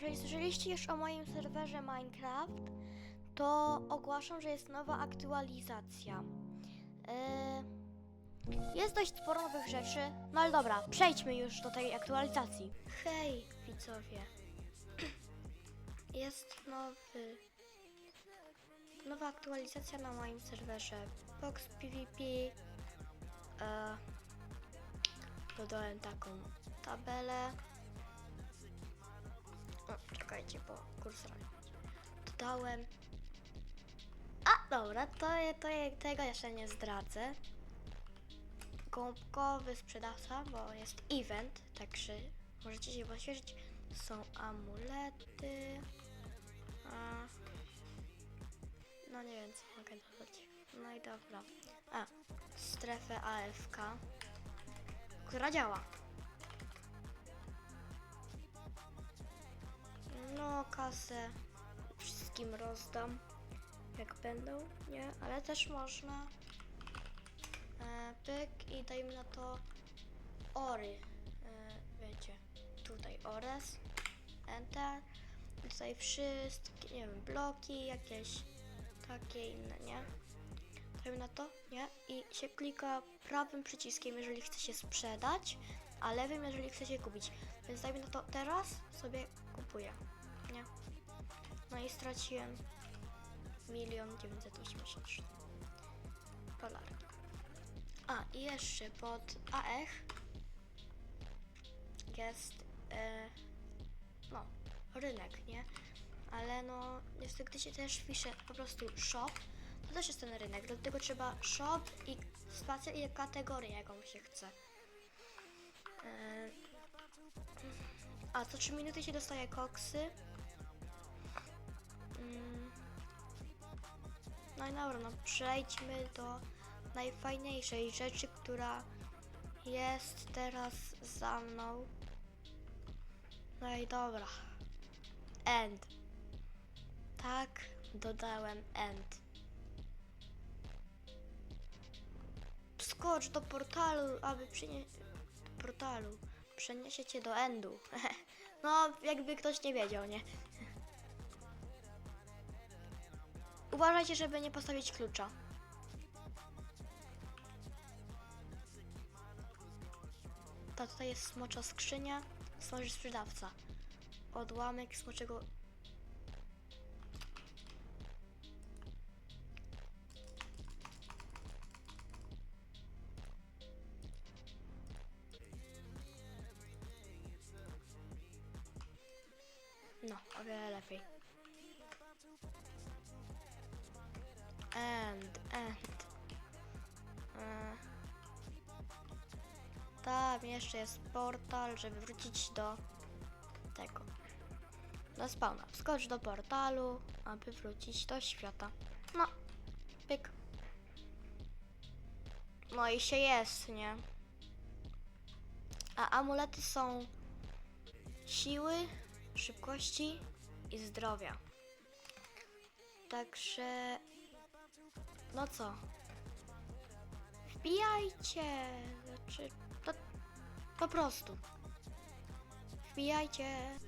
jeżeli słyszeliście już o moim serwerze Minecraft, to ogłaszam, że jest nowa aktualizacja. Yy, jest dość sporo nowych rzeczy, no ale dobra, przejdźmy już do tej aktualizacji. Hej, widzowie. Jest nowy. Nowa aktualizacja na moim serwerze. Box PvP. E, dodałem taką tabelę. O, czekajcie, bo kursor. Dodałem. A, dobra, to, to tego jeszcze nie zdradzę. Gąbkowy sprzedawca, bo jest event, także możecie się poświęcić. Są amulety. A, no nie wiem, co mogę dodać. No i dobra. A, strefę AFK, która działa. No, kasę wszystkim rozdam, jak będą, nie? Ale też można. E, pyk i dajmy na to ory. E, wiecie, tutaj ores, enter. I tutaj wszystkie, nie wiem, bloki, jakieś takie inne, nie? Dajmy na to, nie? I się klika prawym przyciskiem, jeżeli chce się sprzedać, a lewym, jeżeli chce się kupić. Więc dajmy na to teraz sobie kupuję, nie? No i straciłem milion dziewięćset osiemdziesiąt trzy dolarów. A i jeszcze pod AEch jest e, no rynek, nie? Ale no niestety się też pisze po prostu shop, to też jest ten rynek, dlatego trzeba shop i spacja i kategorię jaką się chce. E, a co 3 minuty się dostaje koksy. Mm. No i dobra, no przejdźmy do najfajniejszej rzeczy, która jest teraz za mną. No i dobra. End. Tak, dodałem end. Skocz do portalu, aby przynieść... portalu. Przeniesie cię do endu. no, jakby ktoś nie wiedział, nie? Uważajcie, żeby nie postawić klucza. To tutaj jest smocza skrzynia, smoczy sprzedawca. Odłamek smoczego... No, o wiele lepiej. End, end. E. Tam jeszcze jest portal, żeby wrócić do tego. Do spawna. Wskocz do portalu, aby wrócić do świata. No, pyk. No i się jest, nie? A amulety są siły, szybkości i zdrowia. Także no co? Wbijajcie! Znaczy, to po prostu. Wbijajcie!